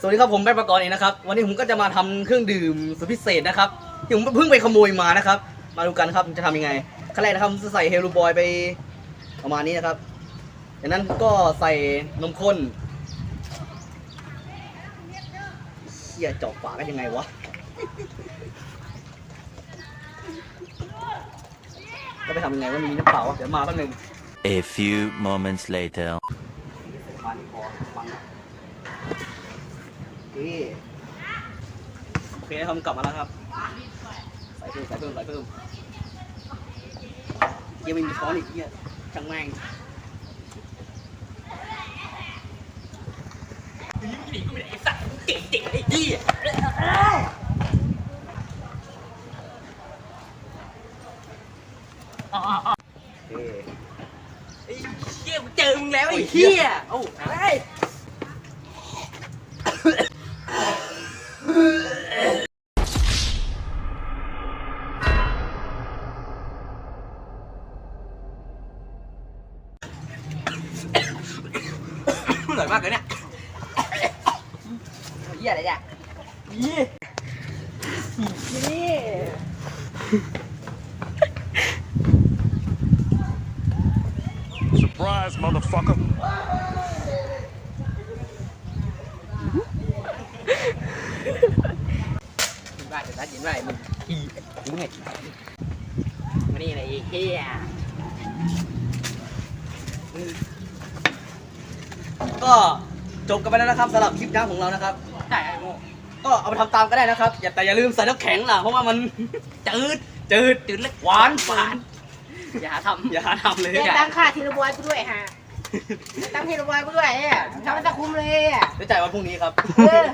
สวัสดีครับผมแป๊บประกรณ์เองนะครับ วันนี้ผมก็จะมาทำเครื่องดื่มสุดพิเศษนะครับที่ผมเพิ่งไปขโมยมานะครับ มาดูกันครับจะทำยังไงขั้นแรกนะครับจะใส่เฮลูบอยไปประมาณนี้นะครับจากนั้นก็ใส่นมข้นเฮียเจาะฝากันยังไงวะก็ไปทำยังไงว่ามีน้ำเปล่าวะเดี๋ยวมาแป๊บนึง A few moments later. ฟันคอฟังนะนี่โอเคนะครับกลับมาแล้วครับใส่เพิ่มใส่เพิ่มใส่เพิ่มยังไม่มีช้อนอีกเนี่ยช่างแม่งหนีหนีก็ไม่ได้ไอ้สัตว์เก่งเก่งไอ้ยี่โอเคไอ้เหี้ยกูเจอมึงแล้วไอ้เหี้ยโอ้ย ร่อยมากเลยเนี่ยเหี้ยอะไรเนี่ยยี่ยี่ Surprise, motherfucker. ยินว่าจะรัดยินว่ามึงอียิงไงมานี่เลยไอ้เหี้ย ก็จบกันไปแล้วนะครับสำหรับคลิปน้ำของเรานะครับ ใช่ไอ้โม่ก็เอาไปทำตามก็ได้นะครับ อย่าแต่อย่าลืมใส่น้ำแข็งล่ะเพราะว่ามัน จืดจืดจืดเล็กหวานหวานอย่าทำอย่าหาทำเลยแกตั้งค่าทีละบอยกูด้วยฮะตั้งทีละบอยกูด้วยเนี่ยทำมันตะคุมเลยอะ ไว้จ่ายวันพรุ่งนี้ครับ เออ